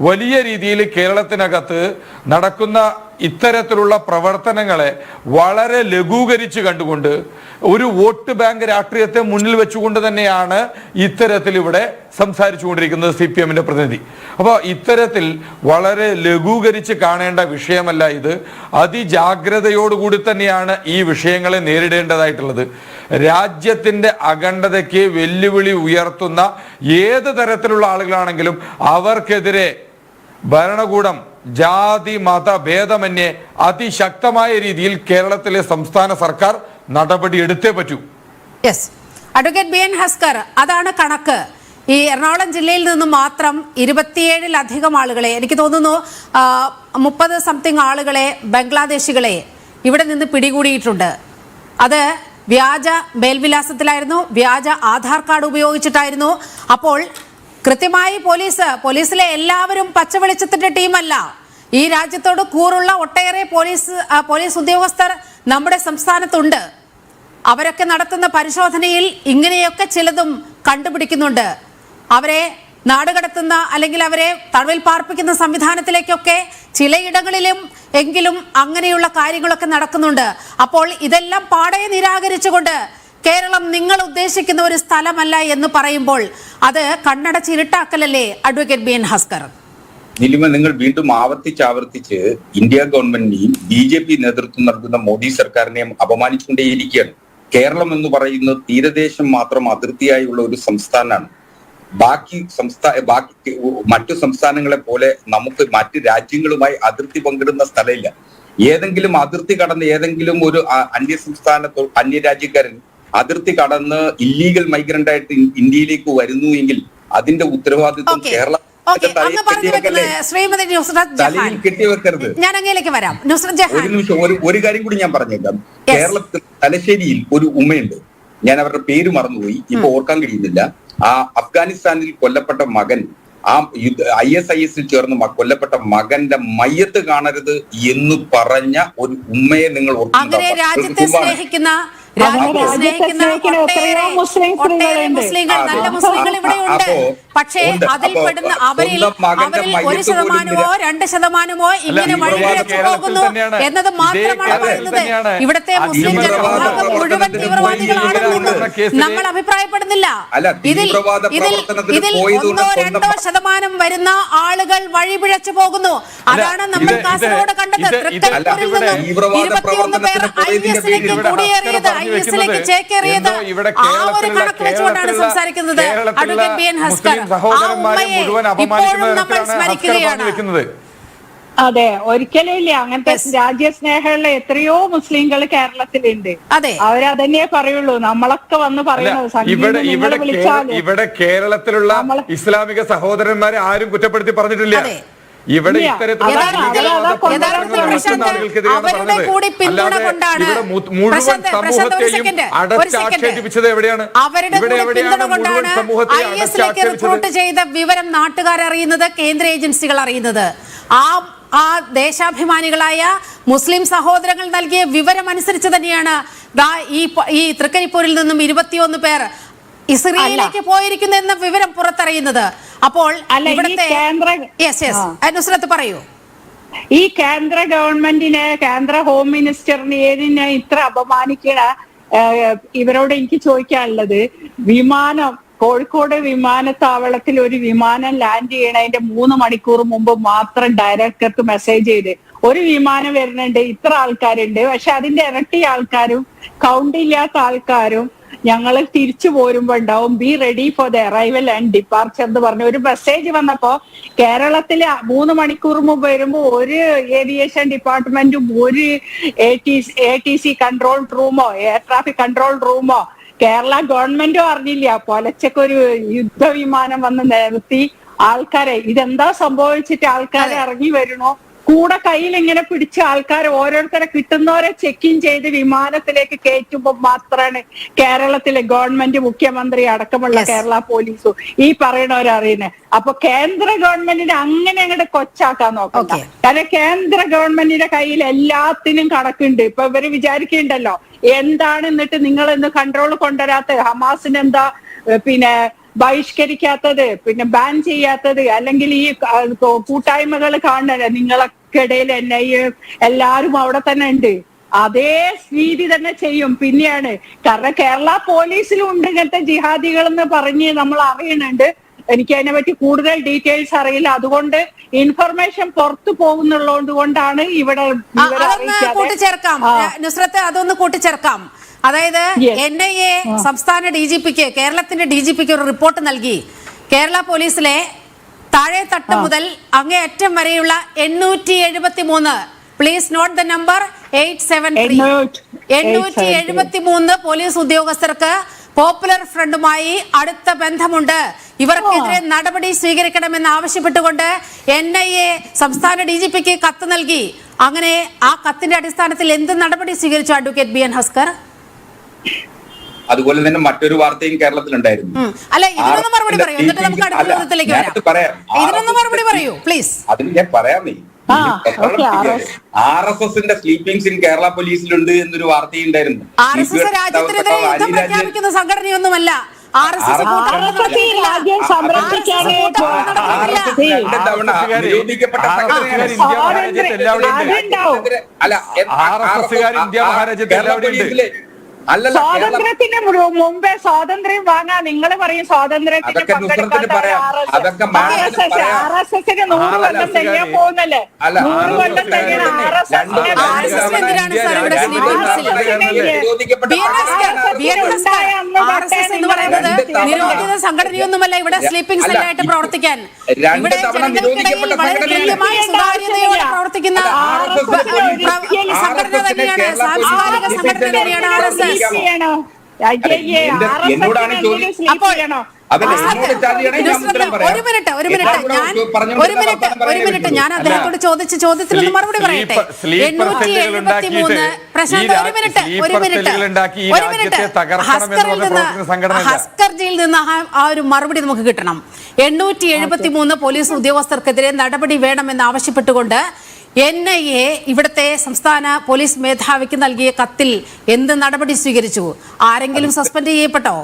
വലിയ രീതിയിൽ കേരളത്തിനകത്ത് നടക്കുന്ന ഇത്തരത്തിലുള്ള പ്രവർത്തനങ്ങളെ വളരെ ലഘൂകരിച്ച് കണ്ടുകൊണ്ട് ഒരു വോട്ട് ബാങ്ക് രാഷ്ട്രീയത്തെ മുന്നിൽ വെച്ചുകൊണ്ട് തന്നെയാണ് ഇത്തരത്തിൽ ഇവിടെ സംസാരിച്ചു കൊണ്ടിരിക്കുന്നത് സി പി എമ്മിന്റെ പ്രതിനിധി. അപ്പോൾ ഇത്തരത്തിൽ വളരെ ലഘൂകരിച്ച് കാണേണ്ട വിഷയമല്ല ഇത്. അതിജാഗ്രതയോടുകൂടി തന്നെയാണ് ഈ വിഷയങ്ങളെ നേരിടേണ്ടതായിട്ടുള്ളത്. രാജ്യത്തിന്റെ അഖണ്ഡതയ്ക്ക് വെല്ലുവിളി ഉയർത്തുന്ന ഏത് തരത്തിലുള്ള ആളുകളാണെങ്കിലും അവർക്കെതിരെ ഭരണകൂടം ജാതി മത ഭേദമന്യേ അതിശക്തമായ രീതിയിൽ കേരളത്തിലെ സംസ്ഥാന സർക്കാർ നടപടി എടുത്തേ പറ്റൂ. Yes advocate B N Haskar അതാണ് കണക്ക്. ഈ എറണാകുളം ജില്ലയിൽ നിന്ന് മാത്രം ഇരുപത്തിയേഴിലധികം ആളുകളെ എനിക്ക് തോന്നുന്നു മുപ്പത് സംതിങ് ആളുകളെ ബംഗ്ലാദേശികളെ ഇവിടെ നിന്ന് പിടികൂടിയിട്ടുണ്ട്. അത് വ്യാജ മേൽവിലാസത്തിലായിരുന്നു വ്യാജ ആധാർ കാർഡ് ഉപയോഗിച്ചിട്ടായിരുന്നു. അപ്പോൾ കൃത്യമായി പോലീസ് പോലീസിലെ എല്ലാവരും പച്ചവെളിച്ചത്തിന്റെ ടീമല്ല. ഈ രാജ്യത്തോട് കൂറുള്ള ഒട്ടേറെ പോലീസ് പോലീസ് ഉദ്യോഗസ്ഥർ നമ്മുടെ സംസ്ഥാനത്തുണ്ട്. അവരൊക്കെ നടത്തുന്ന പരിശോധനയിൽ ഇങ്ങനെയൊക്കെ ചിലതും കണ്ടുപിടിക്കുന്നുണ്ട്. അവരെ നാടുകടത്തുന്ന അല്ലെങ്കിൽ അവരെ തടവിൽ പാർപ്പിക്കുന്ന സംവിധാനത്തിലേക്കൊക്കെ ചിലയിടങ്ങളിലും എങ്കിലും അങ്ങനെയുള്ള കാര്യങ്ങളൊക്കെ നടക്കുന്നുണ്ട്. അപ്പോൾ ഇതെല്ലാം പാടയെ നിരാകരിച്ചുകൊണ്ട് കേരളം നിങ്ങൾ ഉദ്ദേശിക്കുന്ന ഒരു സ്ഥലമല്ല എന്ന് പറയുമ്പോൾ അത് കണ്ണടച്ച് ഇരുട്ടാക്കലല്ലേ advocate B N Haskar Neelima നിങ്ങൾ വീണ്ടും ആവർത്തിച്ച് ആവർത്തിച്ച് ഇന്ത്യ ഗവൺമെന്റിനെയും ബി ജെ പി നേതൃത്വം നൽകുന്ന മോദി സർക്കാരിനെയും അപമാനിച്ചുകൊണ്ടേയിരിക്കുകയാണ്. കേരളം എന്ന് പറയുന്നത് തീരദേശം മാത്രം അതിർത്തിയായുള്ള ഒരു സംസ്ഥാനമാണ്. ബാക്കി സംസ്ഥാന ബാക്കി മറ്റു സംസ്ഥാനങ്ങളെ പോലെ നമുക്ക് മറ്റു രാജ്യങ്ങളുമായി അതിർത്തി പങ്കിടുന്ന സ്ഥലമില്ല. ഏതെങ്കിലും അതിർത്തി കടന്ന് ഏതെങ്കിലും ഒരു അന്യ സംസ്ഥാനത്തോ അന്യ രാജ്യക്കാരൻ അതിർത്തി കടന്ന് ഇല്ലീഗൽ മൈഗ്രന്റ് ആയിട്ട് ഇന്ത്യയിലേക്ക് വരുന്നു എങ്കിൽ അതിന്റെ ഉത്തരവാദിത്വം കേരളം ഞാൻ അങ്ങയിലേക്ക് വരാം. നുസ്രത് ജഹാൻ. ഒരു നിമിഷം ഒരു ഒരു കാര്യം കൂടി ഞാൻ പറഞ്ഞേക്കാം. കേരളത്തിൽ തലശ്ശേരിയിൽ ഒരു ഉമ്മയുണ്ട്. ഞാൻ അവരുടെ പേര് മറന്നുപോയി. ഇപ്പൊ ഓർക്കാൻ കഴിയുന്നില്ല. ആ അഫ്ഗാനിസ്ഥാനിൽ കൊല്ലപ്പെട്ട മകൻ ആ ഐ എസ് ഐ എസിൽ ചേർന്ന് കൊല്ലപ്പെട്ട മകന്റെ മയ്യത്ത് കാണരുത് എന്ന് പറഞ്ഞ ഒരു ഉമ്മയെ നിങ്ങൾ അങ്ങനെ? രാജ്യത്തെ സ്നേഹിക്കുന്ന രാജ്യത്തെ സ്നേഹിക്കുന്ന ഒട്ടേറെ. മുസ്ലിങ്ങൾ നല്ല. മുസ്ലിങ്ങൾ ഇവിടെ ഉണ്ട് അപ്പോ പക്ഷേ. അതിൽ പെടുന്ന അവരിൽ അവരിൽ ഒരു ശതമാനമോ രണ്ട് ശതമാനമോ ഇങ്ങനെ തീവ്രവാദം പോകുന്നു എന്നത് മാത്രമാണ് പറയുന്നത്. ഇവിടത്തെ മുസ്ലിം ജനവിഭാഗം മുഴുവൻ തീവ്രവാദികളാണെന്നൊന്നും നമ്മൾ അഭിപ്രായപ്പെടുന്നില്ല. ഇതിൽ ഇതിൽ ഇതിൽ ഒന്നോ രണ്ടോ ശതമാനം വരുന്ന ആളുകൾ വഴിപിഴച്ചു പോകുന്നു. അതാണ് നമ്മൾ കാസർഗോഡ് കണ്ടത്. തൃക്കരിപ്പൂരിൽ നിന്നും ഇരുപത്തിയൊന്ന് പേർ ഐ എസിലേക്ക് കുടിയേറിയത് ഐ എസിലേക്ക് ചേക്കേറിയത് ആ ഒരു കണക്ക് വെച്ചുകൊണ്ടാണ് സംസാരിക്കുന്നത്. Advocate B N Haskar. സഹോദരന്മാരെ മുഴുവൻ അപമാനിക്കുന്ന തരത്തിലാണ് വെക്കുന്നത് അതെ ഒരിക്കലും ഇല്ല അങ്ങനത്തെ. രാജ്യസ്നേഹമുള്ള എത്രയോ മുസ്ലിങ്ങൾ കേരളത്തിലുണ്ട്. അതെ. അവരതന്നെ പറയുള്ളൂ. നമ്മളൊക്കെ വന്ന് പറയുന്നത് ഇവിടെ കേരളത്തിലുള്ള ഇസ്ലാമിക സഹോദരന്മാരെ ആരും കുറ്റപ്പെടുത്തി പറഞ്ഞിട്ടില്ല. അതെ. ഇവിടെ അവരുടെ കൂടി പിന്തുണ കൊണ്ടാണ് അവരുടെ കൂടി പിന്തുണ കൊണ്ടാണ് സമൂഹത്തെ ഐ എസിലേക്ക് റിക്രൂട്ട് ചെയ്ത വിവരം നാട്ടുകാർ അറിയുന്നത് കേന്ദ്ര ഏജൻസികൾ അറിയുന്നത്. ആ ആ ദേശാഭിമാനികളായ മുസ്ലിം സഹോദരങ്ങൾ നൽകിയ വിവരം അനുസരിച്ച് തന്നെയാണ് ഈ തൃക്കരിപ്പൂരിൽ നിന്നും ഇരുപത്തിയൊന്ന് പേർ ഇസ്രയേലിലേക്ക് പോയിരിക്കുന്നു എന്ന വിവരം പുറത്തറിയുന്നത്. അപ്പോൾ ഇവിടുത്തെ യെസ് യെസ് പറയൂ. ഈ കേന്ദ്ര ഗവൺമെന്റിനെ കേന്ദ്ര ഹോം മിനിസ്റ്ററിനെ ഏതിനെ ഇത്ര അപമാനിക്കണ ഇവരോട് എനിക്ക് ചോദിക്കാനുള്ളത് വിമാനം കോഴിക്കോട് വിമാനത്താവളത്തിൽ ഒരു വിമാനം ലാൻഡ് ചെയ്യണതിന്റെ മൂന്ന് മണിക്കൂർ മുമ്പ് മാത്രം ഡയറക്ടർക്ക് മെസ്സേജ് ചെയ്ത് ഒരു വിമാനം വരുന്നുണ്ട് ഇത്ര ആൾക്കാരുണ്ട്. പക്ഷെ അതിന്റെ ഇരട്ടി ആൾക്കാരും കൗണ്ട് ഇല്ലാത്ത ആൾക്കാരും ഞങ്ങൾ തിരിച്ചു പോരുമ്പോ ഉണ്ടാവും be ready for the arrival and departure എന്ന് പറഞ്ഞ ഒരു മെസ്സേജ് വന്നപ്പോ കേരളത്തിൽ മൂന്ന് മണിക്കൂർ മുമ്പ് വരുമ്പോ ഒരു ഏവിയേഷൻ ഡിപ്പാർട്ട്മെന്റും ഒരു എ ടി സി കൺട്രോൾ റൂമോ എയർ ട്രാഫിക് കൺട്രോൾ റൂമോ കേരള ഗവൺമെന്റും അറിഞ്ഞില്ല. പൊലച്ചക്കൊരു യുദ്ധവിമാനം വന്ന് നിർത്തി ആൾക്കാരെ. ഇതെന്താ സംഭവിച്ചിട്ട് ആൾക്കാരെ ഇറങ്ങി വരണോ? കൂടെ കയ്യിൽ ഇങ്ങനെ പിടിച്ച ആൾക്കാർ ഓരോരുത്തരെ കിട്ടുന്നവരെ ചെക്ക് ഇൻ ചെയ്ത് വിമാനത്തിലേക്ക് കയറ്റുമ്പോൾ മാത്രമാണ് കേരളത്തിലെ ഗവൺമെന്റ് മുഖ്യമന്ത്രി അടക്കമുള്ള കേരള പോലീസും ഈ പറയണവരറിയുന്നത് അപ്പൊ കേന്ദ്ര ഗവൺമെന്റിനെ അങ്ങനെ അങ്ങോട്ട് കൊച്ചാക്കാൻ നോക്കണ്ട. കാരണം കേന്ദ്ര ഗവൺമെന്റിന്റെ കയ്യിൽ എല്ലാത്തിനും കണക്കുണ്ട്. ഇപ്പൊ ഇവർ വിചാരിക്കുന്നുണ്ടല്ലോ എന്താണ് എന്നിട്ട് നിങ്ങൾ ഇന്ന് കൺട്രോൾ കൊണ്ടുവരാത്ത ഹമാസിന് എന്താ പിന്നെ ബഹിഷ്കരിക്കാത്തത് പിന്നെ ബാൻ ചെയ്യാത്തത് അല്ലെങ്കിൽ ഈ കൂട്ടായ്മകൾ കാണുന്നത് നിങ്ങൾക്കിടയിൽ എന്നെ എല്ലാരും അവിടെ തന്നെ ഉണ്ട്. അതേ രീതി തന്നെ ചെയ്യും. പിന്നെയാണ് കാരണം കേരള പോലീസിലും ഉണ്ട് ഇങ്ങനത്തെ ജിഹാദികൾ എന്ന് പറഞ്ഞ് നമ്മൾ അറിയണുണ്ട്. എനിക്ക് അതിനെ പറ്റി കൂടുതൽ ഡീറ്റെയിൽസ് അറിയില്ല. അതുകൊണ്ട് ഇൻഫർമേഷൻ പുറത്തു പോകുന്നുള്ളത് കൊണ്ടാണ് ഇവിടെ കൂട്ടിച്ചേർക്കാം. നുസ്രത്ത് അതൊന്ന് കൂട്ടിച്ചേർക്കാം. അതായത്. എൻ ഐ എ സംസ്ഥാന ഡി ജി പിക്ക് കേരളത്തിന്റെ ഡി ജി പിക്ക് ഒരു റിപ്പോർട്ട് നൽകി. കേരള പോലീസിലെ താഴെ തട്ട് മുതൽ അങ്ങേയറ്റം വരെയുള്ള എണ്ണൂറ്റി എഴുപത്തി മൂന്ന് please note the number eight seven three എണ്ണൂറ്റി എഴുപത്തി മൂന്ന് പോലീസ് ഉദ്യോഗസ്ഥർക്ക് പോപ്പുലർ ഫ്രണ്ടുമായി അടുത്ത ബന്ധമുണ്ട്. ഇവർക്കെതിരെ നടപടി സ്വീകരിക്കണമെന്ന് ആവശ്യപ്പെട്ടുകൊണ്ട് എൻ ഐ എ സംസ്ഥാന ഡി ജി പിക്ക് കത്ത് നൽകി. അങ്ങനെ ആ കത്തിന്റെ അടിസ്ഥാനത്തിൽ എന്ത് നടപടി സ്വീകരിച്ചു അഡ്വക്കേറ്റ് ബി എൻ ഹസ്കർ? അതുപോലെ തന്നെ മറ്റൊരു വാർത്തയും കേരളത്തിലുണ്ടായിരുന്നു. അല്ല ഇതിനൊന്നും മറുപടി പറയൂ എന്നിട്ട് നമുക്ക് അടുത്ത ചോദ്യത്തിലേക്ക് വരാം. ഇതിനൊന്നും മറുപടി പറയൂ പ്ലീസ് അതിന് ഞാൻ പറയാമേ ആർ എസ് എസിന്റെ സ്ലീപ്പിംഗ്സ് ഇൻ കേരള പോലീസിലുണ്ട് എന്നൊരു വാർത്തയുണ്ടായിരുന്നു ആർ എസ് എസ് രാജ്യത്തിനെതിരെ യുദ്ധം പ്രഖ്യാപിക്കുന്ന സംഘടനയൊന്നുമല്ല ആർ എസ് എസ് രാജ്യം സംരക്ഷിക്കാനേ അല്ല ഇന്ത്യ മഹാരാജ്യത്ത് എല്ലാവരും സ്വാതന്ത്ര്യത്തിന് മുമ്പേ സ്വാതന്ത്ര്യം വാങ്ങാ നിങ്ങൾ പറയും സ്വാതന്ത്ര്യത്തിന്. ആർ എസ് എസിന് നൂറ് കൊല്ലം പോകുന്നല്ലേ നൂറ് കൊല്ലം ആർ എസ് നിരോധിത സംഘടനയൊന്നുമല്ല ഇവിടെ സ്ലീപ്പിംഗ് സെല്ലായിട്ട് പ്രവർത്തിക്കാൻ രണ്ട് ഇവിടെ തവണ ജനങ്ങൾക്കിടയിൽ വളരെ സംഘടനയാണ്. സുതാര്യതയോടെ പ്രവർത്തിക്കുന്ന സംഘടന തന്നെയാണ് സാംസ്കാരിക സംഘടന തന്നെയാണ് ആർ എസ് എസ് ചെയ്യണോ? എന്നോടാണ് ചോദ്യം. ഒരു മിനിറ്റ് ഒരു മിനിറ്റ്. ഞാൻ ഒരു മിനിറ്റ് ഒരു മിനിറ്റ്. ഞാൻ. അദ്ദേഹത്തോട് ചോദിച്ച ചോദ്യത്തിനൊന്ന് മറുപടി പറയട്ടെ? എണ്ണൂറ്റി എഴുപത്തി മൂന്ന് പ്രശാന്ത് ഒരു മിനിറ്റ് ഒരു മിനിറ്റ്. ഒരു മിനിറ്റ്. ഹസ്കറിൽ പറഞ്ഞ നിന്ന്. ഹസ്കർജിയിൽ നിന്ന് ആ- ആ ഒരു മറുപടി നമുക്ക് കിട്ടണം. എണ്ണൂറ്റി എഴുപത്തി മൂന്ന് പോലീസ് ഉദ്യോഗസ്ഥർക്കെതിരെ നടപടി വേണമെന്ന് ആവശ്യപ്പെട്ടുകൊണ്ട് എൻ ഐ എ ഇവിടുത്തെ സംസ്ഥാന പോലീസ് മേധാവിക്ക് നൽകിയ കത്തിൽ എന്ത് നടപടി സ്വീകരിച്ചു? ആരെങ്കിലും സസ്പെൻഡ് ചെയ്യപ്പെട്ടോ?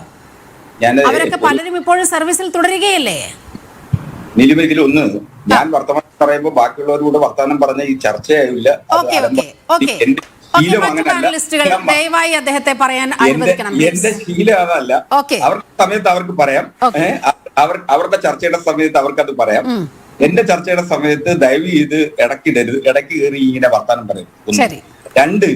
അവരൊക്കെ പലരും ഇപ്പോഴും സർവീസിൽ തുടരുകയല്ലേ? നിലുമ ഒന്ന് ഞാൻ വർത്തമാനം പറയുമ്പോൾ ബാക്കിയുള്ളവരോട് വർത്തമാനം പറഞ്ഞ ഈ ചർച്ചയായില്ല. ദയവായി അദ്ദേഹത്തെ പറയാൻ അനുവദിക്കണം എന്റെ ശീലം അതല്ല. അവർക്ക് സമയത്ത് അവർക്ക് പറയാം. അവർ അവരുടെ ചർച്ചയുടെ സമയത്ത് അവർക്കത് പറയാം. എന്റെ ചർച്ചയുടെ സമയത്ത് ദയവ് ചെയ്ത് ഇടക്കിടരുത് ഇടയ്ക്ക് കയറി ഇങ്ങനെ വർത്താനം പറയും. രണ്ട്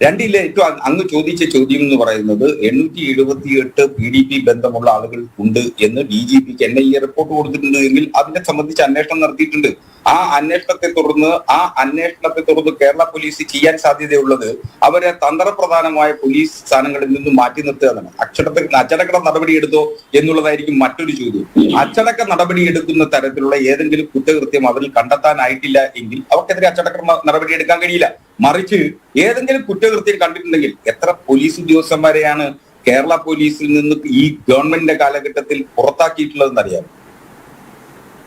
രണ്ടിലെ ഏറ്റവും അങ്ങ് ചോദിച്ച ചോദ്യം എന്ന് പറയുന്നത് എണ്ണൂറ്റി എഴുപത്തി എട്ട് പി ഡി പി ബന്ധമുള്ള ആളുകൾ ഉണ്ട് എന്ന് ഡി ജി പിക്ക് എൻ ഐ എ റിപ്പോർട്ട് കൊടുത്തിട്ടുണ്ട് എങ്കിൽ അതിനെ സംബന്ധിച്ച് അന്വേഷണം നടത്തിയിട്ടുണ്ട്. ആ അന്വേഷണത്തെ തുടർന്ന് ആ അന്വേഷണത്തെ തുടർന്ന് കേരള പോലീസ് ചെയ്യാൻ സാധ്യതയുള്ളത് അവരെ തന്ത്രപ്രധാനമായ പോലീസ് സ്ഥാനങ്ങളിൽ നിന്നും മാറ്റി നിർത്തുകയാണ്. അച്ചടക്ക അച്ചടക്ക നടപടി എടുത്തോ എന്നുള്ളതായിരിക്കും മറ്റൊരു ചോദ്യം. അച്ചടക്ക നടപടി എടുക്കുന്ന തരത്തിലുള്ള ഏതെങ്കിലും കുറ്റകൃത്യം അവരിൽ കണ്ടെത്താനായിട്ടില്ല എങ്കിൽ അവർക്കെതിരെ അച്ചടക്ക നടപടി എടുക്കാൻ കഴിയില്ല. മറിച്ച് ഏതെങ്കിലും കുറ്റകൃത്യം കണ്ടിട്ടുണ്ടെങ്കിൽ എത്ര പോലീസ് ഉദ്യോഗസ്ഥന്മാരെയാണ് കേരള പോലീസിൽ നിന്ന് ഈ ഗവൺമെന്റിന്റെ കാലഘട്ടത്തിൽ പുറത്താക്കിയിട്ടുള്ളതെന്ന് അറിയാം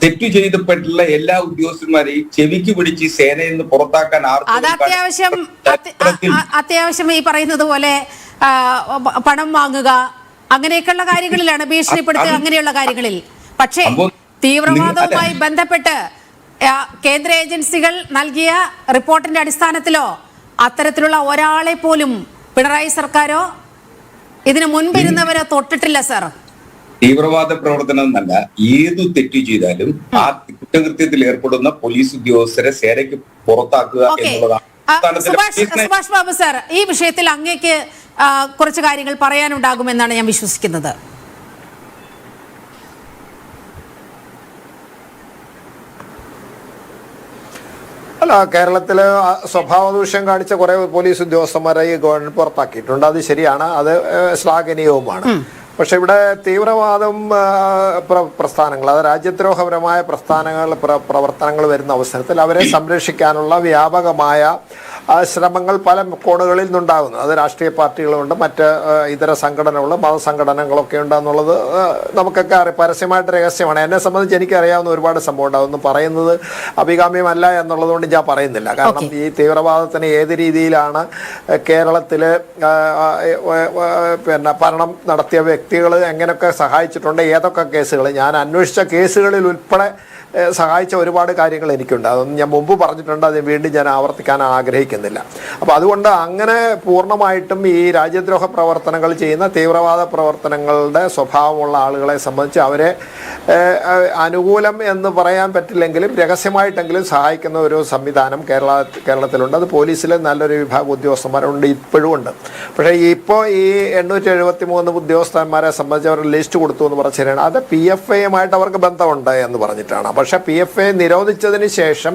തെറ്റു ചെയ്തപ്പെട്ടുള്ള എല്ലാ ഉദ്യോഗസ്ഥന്മാരെയും ചെവിക്ക് പിടിച്ച് സേനയിൽ നിന്ന് പുറത്താക്കാൻ അത് അത്യാവശ്യം അത്യാവശ്യം ഈ പറയുന്നത് പോലെ പണം വാങ്ങുക അങ്ങനെയൊക്കെയുള്ള കാര്യങ്ങളിലാണ് ഭീഷണിപ്പെടുത്തുക അങ്ങനെയുള്ള കാര്യങ്ങളിൽ. പക്ഷേ തീവ്രവാദവുമായി ബന്ധപ്പെട്ട് കേന്ദ്ര ഏജൻസികൾ നൽകിയ റിപ്പോർട്ടിന്റെ അടിസ്ഥാനത്തിലോ അത്തരത്തിലുള്ള ഒരാളെ പോലും പിണറായി സർക്കാരോ ഇതിനു മുൻപിരുന്നവരോ തൊട്ടിട്ടില്ല സർ. തീവ്രവാദ പ്രവർത്തനം എന്നല്ല ഏതു തെറ്റ് ചെയ്താലും ആ കുറ്റകൃത്യത്തിൽ ഏർപ്പെടുന്ന പോലീസ് ഉദ്യോഗസ്ഥരെ സേനയ്ക്ക് പുറത്താക്കുക എന്നുള്ളതാണ് സുഭാഷ് ബാബു സാർ ഈ വിഷയത്തിൽ അങ്ങേക്ക് കുറച്ച് കാര്യങ്ങൾ പറയാനുണ്ടാകുമെന്നാണ് ഞാൻ വിശ്വസിക്കുന്നത്. അല്ല കേരളത്തിൽ സ്വഭാവദൂഷ്യം സ്വഭാവ ദൂഷ്യം കാണിച്ച കുറെ പോലീസ് ഉദ്യോഗസ്ഥന്മാരെ ഈ ഗവൺമെന്റ് പുറത്താക്കിയിട്ടുണ്ട്. അത് ശരിയാണ് അത് ശ്ലാഘനീയവുമാണ്. പക്ഷെ ഇവിടെ തീവ്രവാദം പ്ര- പ്രസ്ഥാനങ്ങൾ അത് രാജ്യദ്രോഹപരമായ പ്രസ്ഥാനങ്ങൾ പ്ര- പ്രവർത്തനങ്ങൾ വരുന്ന അവസരത്തിൽ അവരെ സംരക്ഷിക്കാനുള്ള വ്യാപകമായ ശ്രമങ്ങൾ പല കോണുകളിൽ നിന്നുണ്ടാകുന്നു. അത് രാഷ്ട്രീയ പാർട്ടികളുണ്ട് മറ്റ് ഇതര സംഘടനകൾ മതസംഘടനകളൊക്കെ ഉണ്ടാകുന്നുള്ളത് നമുക്കൊക്കെ അറിയാം. പരസ്യമായിട്ട് രഹസ്യമാണ്. എന്നെ സംബന്ധിച്ച് എനിക്കറിയാവുന്ന ഒരുപാട് സംഭവം ഉണ്ടാകുന്നു പറയുന്നത് അഭികാമ്യമല്ല എന്നുള്ളത് കൊണ്ട് ഞാൻ പറയുന്നില്ല. കാരണം ഈ തീവ്രവാദത്തിന് ഏത് രീതിയിലാണ് കേരളത്തിൽ പിന്നെ ഭരണം നടത്തിയ വ്യക്തികൾ എങ്ങനെയൊക്കെ സഹായിച്ചിട്ടുണ്ട്? ഏതൊക്കെ കേസുകൾ ഞാൻ അന്വേഷിച്ച കേസുകളിൽ ഉൾപ്പെടെ സഹായിച്ച ഒരുപാട് കാര്യങ്ങൾ എനിക്കുണ്ട്. അതൊന്നും ഞാൻ മുമ്പ് പറഞ്ഞിട്ടുണ്ട്. അത് വീണ്ടും ഞാൻ ആവർത്തിക്കാൻ ആഗ്രഹിക്കുന്നില്ല അപ്പോൾ അതുകൊണ്ട് അങ്ങനെ പൂർണമായിട്ടും ഈ രാജ്യദ്രോഹ പ്രവർത്തനങ്ങൾ ചെയ്യുന്ന തീവ്രവാദ പ്രവർത്തനങ്ങളുടെ സ്വഭാവമുള്ള ആളുകളെ സംബന്ധിച്ച് അവരെ അനുകൂലം എന്ന് പറയാൻ പറ്റില്ലെങ്കിലും രഹസ്യമായിട്ടെങ്കിലും സഹായിക്കുന്ന ഒരു സംവിധാനം കേരള കേരളത്തിലുണ്ട്. അത് പോലീസിലെ നല്ലൊരു വിഭാഗം ഉദ്യോഗസ്ഥന്മാരുണ്ട് ഇപ്പോഴും ഉണ്ട്. പക്ഷേ ഇപ്പോൾ ഈ എണ്ണൂറ്റി എഴുപത്തി മൂന്ന് ഉദ്യോഗസ്ഥന്മാരെ സംബന്ധിച്ച് അവർ ലിസ്റ്റ് കൊടുത്തു എന്ന് പറഞ്ഞ ശരിയാണ്. അത് പി എഫ് ഐയുമായിട്ട് അവർക്ക് ബന്ധമുണ്ട് എന്ന് പറഞ്ഞിട്ടാണ്. പക്ഷേ പി എഫ് ഐ നിരോധിച്ചതിന് ശേഷം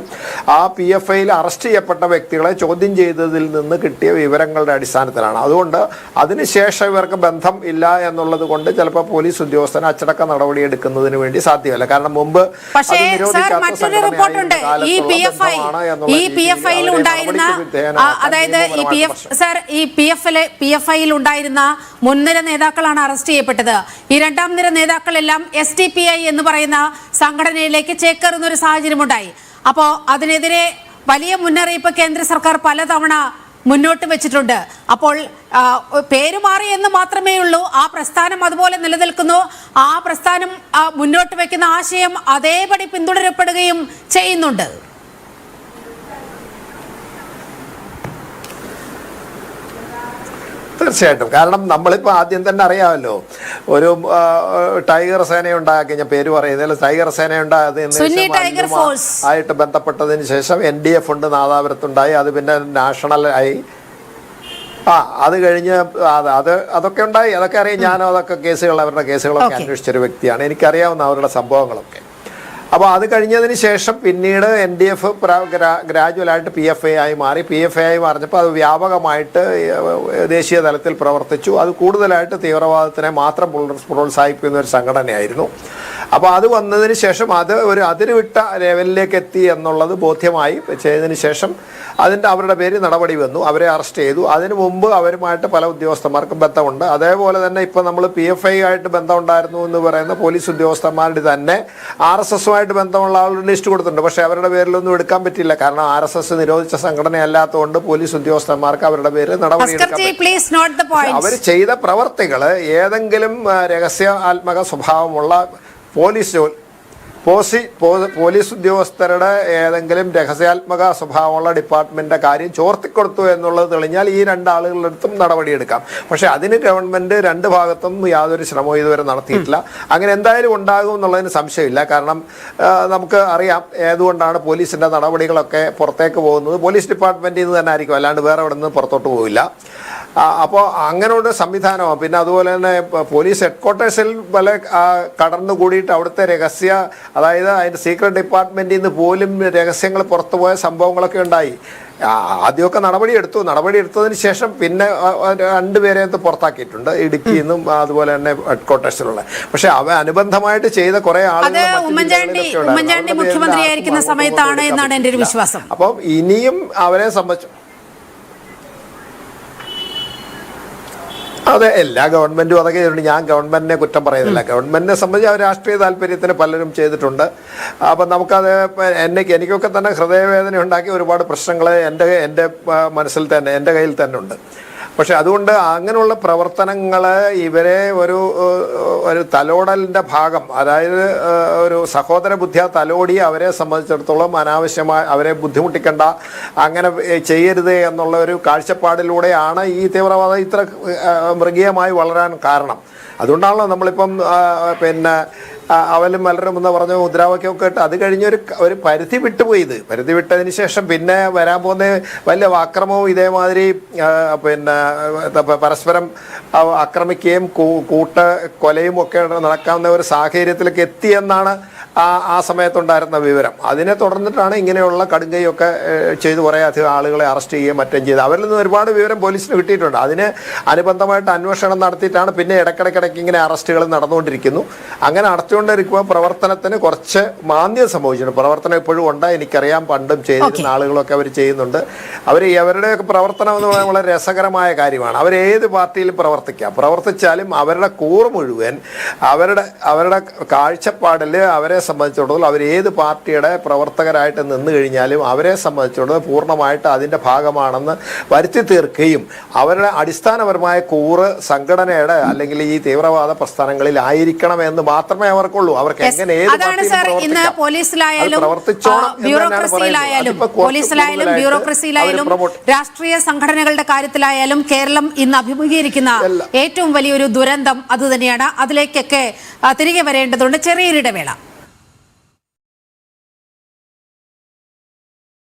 ആ പി എഫ് ഐയിൽ അറസ്റ്റ് ചെയ്യപ്പെട്ട വ്യക്തികളെ ചോദ്യം ചെയ്തതിൽ നിന്ന് കിട്ടിയ വിവരങ്ങളുടെ അടിസ്ഥാനത്തിലാണ്. അതുകൊണ്ട് അതിനുശേഷം ഇവർക്ക് ബന്ധം ഇല്ല എന്നുള്ളത് കൊണ്ട് ചിലപ്പോൾ പോലീസ് ഉദ്യോഗസ്ഥന് അച്ചടക്ക നടപടി എടുക്കുന്നതിന് വേണ്ടി സാധ്യമല്ല. കാരണം മുമ്പ് സാർ മറ്റൊരു റിപ്പോർട്ടുണ്ട്. ഈ പി എഫ് ഐ കാലത്തുള്ള ബന്ധമാണ് എന്നുള്ള ഈ പി എഫ് ഐയിൽ ഉണ്ടായിരുന്ന അതായത് ഈ പി എഫ് നിയമപരമായിട്ട് ഈ പി എഫ് പി എഫ് ഐയിൽ ഉണ്ടായിരുന്ന മുൻനിര നേതാക്കളാണ് അറസ്റ്റ് ചെയ്യപ്പെട്ടത്. ഈ രണ്ടാം നിര നേതാക്കളെല്ലാം എസ് ടി പി ഐ എന്ന് പറയുന്ന സംഘടനയിലേക്ക് ചേക്കേറുന്ന ഒരു സാഹചര്യമുണ്ടായി. അപ്പോൾ അതിനെതിരെ വലിയ മുന്നറിയിപ്പ് കേന്ദ്ര സർക്കാർ പലതവണ മുന്നോട്ട് വെച്ചിട്ടുണ്ട്. അപ്പോൾ പേരുമാറി പേര് മാറി എന്ന് മാത്രമേ ഉള്ളൂ. ആ പ്രസ്ഥാനം അതുപോലെ നിലനിൽക്കുന്നു. ആ പ്രസ്ഥാനം മുന്നോട്ട് വെക്കുന്ന ആശയം അതേപടി പിന്തുടരപ്പെടുകയും ചെയ്യുന്നുണ്ട്. തീർച്ചയായിട്ടും. കാരണം നമ്മളിപ്പോൾ ആദ്യം തന്നെ അറിയാമല്ലോ. ഒരു ടൈഗർ സേന ഉണ്ടാക്കി ഞാൻ പേര് പറയുന്നില്ല ടൈഗർ സേന ഉണ്ടായതിന്. ആയിട്ട് ബന്ധപ്പെട്ടതിന് ശേഷം എൻ ഡി എഫ് ഉണ്ട് നാദാപുരത്തുണ്ടായി. അത് പിന്നെ നാഷണൽ ആയി. ആ അത് കഴിഞ്ഞ് അത് അത് അതൊക്കെ ഉണ്ടായി. അതൊക്കെ അറിയാം. ഞാനും അതൊക്കെ കേസുകൾ അവരുടെ കേസുകളൊക്കെ. അന്വേഷിച്ചൊരു വ്യക്തിയാണ്. എനിക്കറിയാവുന്ന അവരുടെ സംഭവങ്ങളൊക്കെ. അപ്പോൾ അത് കഴിഞ്ഞതിന് ശേഷം പിന്നീട് എൻ ഡി എഫ് ഗ്രാജുവലായിട്ട് പി എഫ് എ ആയി മാറി. പി എഫ് എ ആയി മാറിഞ്ഞപ്പോൾ അത് വ്യാപകമായിട്ട് ദേശീയ തലത്തിൽ പ്രവർത്തിച്ചു. അത് കൂടുതലായിട്ട് തീവ്രവാദത്തിനെ മാത്രം പ്രോത്സ- പ്രോത്സാഹിപ്പിക്കുന്ന ഒരു സംഘടനയായിരുന്നു. അപ്പോൾ അത് വന്നതിന് ശേഷം അത് ഒരു അതിരുവിട്ട ലെവലിലേക്ക് എത്തി എന്നുള്ളത് ബോധ്യമായി ചെയ്തതിന് ശേഷം അതിന്റെ അവരുടെ പേര് നടപടി വന്നു. അവരെ അറസ്റ്റ് ചെയ്തു. അതിനു മുമ്പ് അവരുമായിട്ട് പല ഉദ്യോഗസ്ഥന്മാർക്കും ബന്ധമുണ്ട്. അതേപോലെ തന്നെ ഇപ്പോൾ നമ്മൾ പി എഫ് ഐ ആയിട്ട് ബന്ധമുണ്ടായിരുന്നു എന്ന് പറയുന്ന പോലീസ് ഉദ്യോഗസ്ഥന്മാരുടെ തന്നെ ആർ എസ് എസുമായിട്ട് ബന്ധമുള്ള ആളുടെ ലിസ്റ്റ് കൊടുത്തിട്ടുണ്ട്. പക്ഷേ അവരുടെ പേരിലൊന്നും എടുക്കാൻ പറ്റില്ല കാരണം ആർ എസ് എസ് നിരോധിച്ച സംഘടനയല്ലാത്തതുകൊണ്ട് പോലീസ് ഉദ്യോഗസ്ഥന്മാർക്ക് അവരുടെ പേര് നടപടി അവർ ചെയ്ത പ്രവർത്തികൾ ഏതെങ്കിലും രഹസ്യാത്മക സ്വഭാവമുള്ള പോലീസ് ജോലി പോസി പോലീസ് ഉദ്യോഗസ്ഥരുടെ ഏതെങ്കിലും രഹസ്യാത്മക സ്വഭാവമുള്ള ഡിപ്പാർട്ട്മെന്റിന്റെ കാര്യം ചോർത്തിക്കൊടുത്തു എന്നുള്ളത് തെളിഞ്ഞാൽ ഈ രണ്ടാളുകളുടെ അടുത്തും നടപടിയെടുക്കാം. പക്ഷേ അതിന് ഗവൺമെന്റ് രണ്ട് ഭാഗത്തും യാതൊരു ശ്രമവും ഇതുവരെ നടത്തിയിട്ടില്ല. അങ്ങനെ എന്തായാലും ഉണ്ടാകും എന്നുള്ളതിന് സംശയമില്ല. കാരണം നമുക്ക് അറിയാം ഏതുകൊണ്ടാണ് പോലീസിന്റെ നടപടികളൊക്കെ പുറത്തേക്ക് പോകുന്നത്. പോലീസ് ഡിപ്പാർട്ട്മെന്റിൽ നിന്ന് തന്നെ ആയിരിക്കും. അല്ലാണ്ട് വേറെ എവിടെ നിന്ന് പുറത്തോട്ട് പോവില്ല. അപ്പോൾ അങ്ങനെയുള്ള സംവിധാനമാണ് പിന്നെ അതുപോലെ തന്നെ പോലീസ് ഹെഡ്ക്വാർട്ടേഴ്സിൽ പല കടന്നു കൂടിയിട്ട് അവിടുത്തെ രഹസ്യ അതായത് അതിന്റെ സീക്രട്ട് ഡിപ്പാർട്ട്മെന്റിൽ നിന്ന് പോലും രഹസ്യങ്ങൾ പുറത്തുപോയ സംഭവങ്ങളൊക്കെ ഉണ്ടായി. ആദ്യമൊക്കെ നടപടി എടുത്തു. നടപടി എടുത്തതിന് ശേഷം പിന്നെ രണ്ടുപേരെ അത് പുറത്താക്കിയിട്ടുണ്ട്. ഇടുക്കിയിൽ നിന്നും അതുപോലെ തന്നെ ഹെഡ് ക്വാർട്ടേഴ്സിലുള്ള പക്ഷെ അവ അനുബന്ധമായിട്ട് ചെയ്ത കുറെ ആളുകൾ മുഖ്യമന്ത്രിയായിരിക്കുന്ന സമയത്താണ് എന്നാണ് എന്റെ ഒരു വിശ്വാസം. അപ്പം ഇനിയും അവരെ സംബന്ധിച്ചു അതെ എല്ലാ ഗവൺമെന്റും അതൊക്കെ ചെയ്തിട്ടുണ്ട്. ഞാൻ ഗവൺമെന്റിനെ കുറ്റം പറയുന്നില്ല. ഗവൺമെന്റിനെ സംബന്ധിച്ച് അവർ രാഷ്ട്രീയ താല്പര്യത്തിന് പലരും ചെയ്തിട്ടുണ്ട്. അപ്പം നമുക്കത് എന്നെ എനിക്കൊക്കെ തന്നെ ഹൃദയവേദന ഉണ്ടാക്കി ഒരുപാട് പ്രശ്നങ്ങൾ എന്റെ എന്റെ മനസ്സിൽ തന്നെ എന്റെ കയ്യിൽ തന്നെ ഉണ്ട്. പക്ഷെ അതുകൊണ്ട് അങ്ങനെയുള്ള പ്രവർത്തനങ്ങൾ ഇവരെ ഒരു ഒരു തലോടലിന്റെ ഭാഗം അതായത് ഒരു സഹോദര ബുദ്ധിയ തലോടി അവരെ സംബന്ധിച്ചിടത്തോളം അനാവശ്യമായി അവരെ ബുദ്ധിമുട്ടിക്കണ്ട അങ്ങനെ ചെയ്യരുത് എന്നുള്ള ഒരു കാഴ്ചപ്പാടിലൂടെയാണ് ഈ തീവ്രവാദം ഇത്ര മൃഗീയമായി വളരാൻ കാരണം. അതുകൊണ്ടാണല്ലോ നമ്മളിപ്പം പിന്നെ അവലും മലരും എന്ന് പറഞ്ഞ മുദ്രാവാക്യമൊക്കെ ഇട്ട് അത് കഴിഞ്ഞൊരു ഒരു പരിധി വിട്ടുപോയി ഇത് പരിധി വിട്ടതിന് ശേഷം പിന്നെ വരാൻ പോകുന്ന വലിയ ആക്രമവും ഇതേമാതിരി പിന്നെ പരസ്പരം ആക്രമിക്കുകയും കൂട്ട കൊലയും ഒക്കെ നടക്കാവുന്ന ഒരു സാഹചര്യത്തിലേക്ക് എത്തിയെന്നാണ് ആ ആ സമയത്തുണ്ടായിരുന്ന വിവരം. അതിനെ തുടർന്നിട്ടാണ് ഇങ്ങനെയുള്ള കടുങ്കൈയൊക്കെ ചെയ്ത് കുറേ അധികം ആളുകളെ അറസ്റ്റ് ചെയ്യുകയും മറ്റും ചെയ്ത്. അവരിൽ നിന്ന് ഒരുപാട് വിവരം പോലീസിന് കിട്ടിയിട്ടുണ്ട്. അതിന് അനുബന്ധമായിട്ട് അന്വേഷണം നടത്തിയിട്ടാണ് പിന്നെ ഇടയ്ക്കിടയ്ക്കിടയ്ക്ക് ഇങ്ങനെ അറസ്റ്റുകൾ നടന്നുകൊണ്ടിരിക്കുന്നു. അങ്ങനെ അടച്ചുകൊണ്ടിരിക്കുമ്പോൾ പ്രവർത്തനത്തിന് കുറച്ച് മാന്ദ്യം സംഭവിച്ചിട്ടുണ്ട്. പ്രവർത്തനം എപ്പോഴും ഉണ്ട്. എനിക്കറിയാം പണ്ടും ചെയ്തിരുന്ന ആളുകളൊക്കെ അവർ ചെയ്യുന്നുണ്ട്. അവർ അവരുടെ പ്രവർത്തനം എന്ന് പറയുന്നത് വളരെ രസകരമായ കാര്യമാണ്. അവർ ഏത് പാർട്ടിയിലും പ്രവർത്തിക്കാം? പ്രവർത്തിച്ചാലും അവരുടെ കൂറ് മുഴുവൻ അവരുടെ അവരുടെ കാഴ്ചപ്പാടിൽ അവരെ സംബന്ധിച്ചിടത്തോളം അവർ ഏത് പാർട്ടിയുടെ പ്രവർത്തകരായിട്ട് നിന്ന് കഴിഞ്ഞാലും അവരെ സംബന്ധിച്ചിടത്തോളം പൂർണമായിട്ട് അതിന്റെ ഭാഗമാണെന്ന് വരുത്തി തീർക്കുകയും അവരുടെ അടിസ്ഥാനപരമായ കൂറ് സംഘടനയുടെ അല്ലെങ്കിൽ ഈ തീവ്രവാദ പ്രസ്ഥാനങ്ങളിൽ ആയിരിക്കണം എന്ന് മാത്രമേ അവർക്കുള്ളൂ. അവർക്ക് എങ്ങനെ ഏത് പോലീസിലായാലും. ബ്യൂറോക്രസിയിലായാലും പോലീസിലായാലും ബ്യൂറോക്രസിയിലായാലും രാഷ്ട്രീയ സംഘടനകളുടെ കാര്യത്തിലായാലും കേരളം ഇന്ന് അഭിമുഖീകരിക്കുന്ന ഏറ്റവും വലിയൊരു ദുരന്തം അതുതന്നെയാണ്. അതിലേക്കൊക്കെ തിരികെ വരേണ്ടതുണ്ട്. ചെറിയൊരു ഇടവേള